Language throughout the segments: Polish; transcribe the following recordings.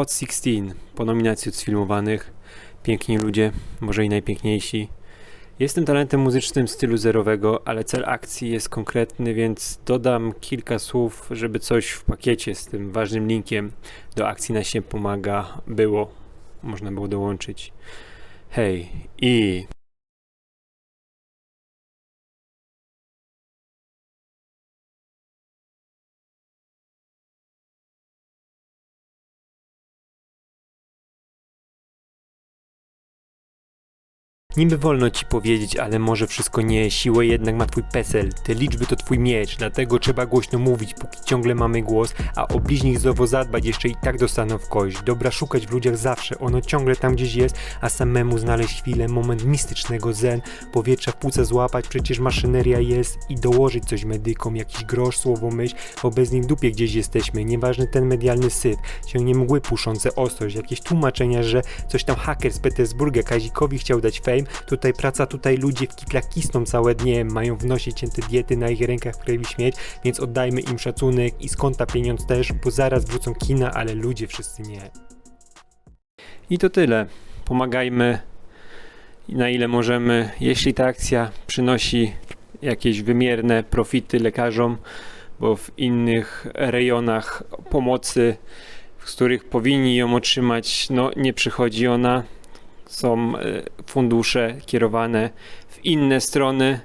Hot 16 po nominacji od sfilmowanych. Piękni ludzie, może i najpiękniejsi. Jestem talentem muzycznym stylu zerowego, ale cel akcji jest konkretny, więc dodam kilka słów, żeby coś w pakiecie z tym ważnym linkiem do akcji na się pomaga było. Można było dołączyć. Hej, i Niby wolno ci powiedzieć, ale może wszystko nie, siłę jednak ma twój PESEL. Te liczby to twój miecz, dlatego trzeba głośno mówić, póki ciągle mamy głos, a o bliźnich zdrowo zadbać, jeszcze i tak dostaną w kość. Dobra szukać w ludziach zawsze, ono ciągle tam gdzieś jest, a samemu znaleźć chwilę, moment mistycznego zen, powietrza w płuca złapać, przecież maszyneria jest. I dołożyć coś medykom, jakiś grosz, słowo myśl, bo bez nich dupie gdzieś jesteśmy, nieważny ten medialny syf, ciągnie mgły puszące ostrość, jakieś tłumaczenia, że coś tam haker z Petersburga Kazikowi chciał dać tutaj praca, tutaj ludzie w kitlach kisną całe dnie, mają w nosie cięte diety, na ich rękach krewi śmieć, więc oddajmy im szacunek i skąd ta pieniądz też, bo zaraz wrócą kina, ale ludzie wszyscy nie. I to tyle. Pomagajmy na ile możemy. Jeśli ta akcja przynosi jakieś wymierne profity lekarzom, bo w innych rejonach pomocy, z których powinni ją otrzymać, no nie przychodzi ona. Są e, fundusze kierowane w inne strony.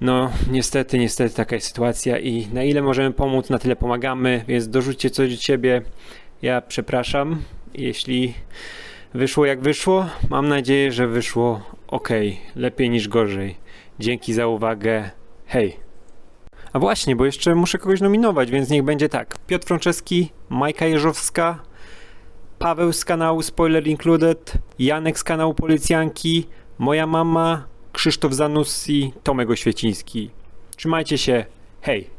No, niestety, niestety taka jest sytuacja i na ile możemy pomóc, na tyle pomagamy, więc dorzućcie coś do ciebie. Ja przepraszam, jeśli wyszło jak wyszło. Mam nadzieję, że wyszło ok, lepiej niż gorzej. Dzięki za uwagę. Hej. A właśnie, bo jeszcze muszę kogoś nominować, więc niech będzie tak. Piotr Franceski, Majka Jeżowska, Paweł z kanału Spoiler Included, Janek z kanału Policjanki, moja mama, Krzysztof Zanussi, Tomek Oświeciński. Trzymajcie się. Hej.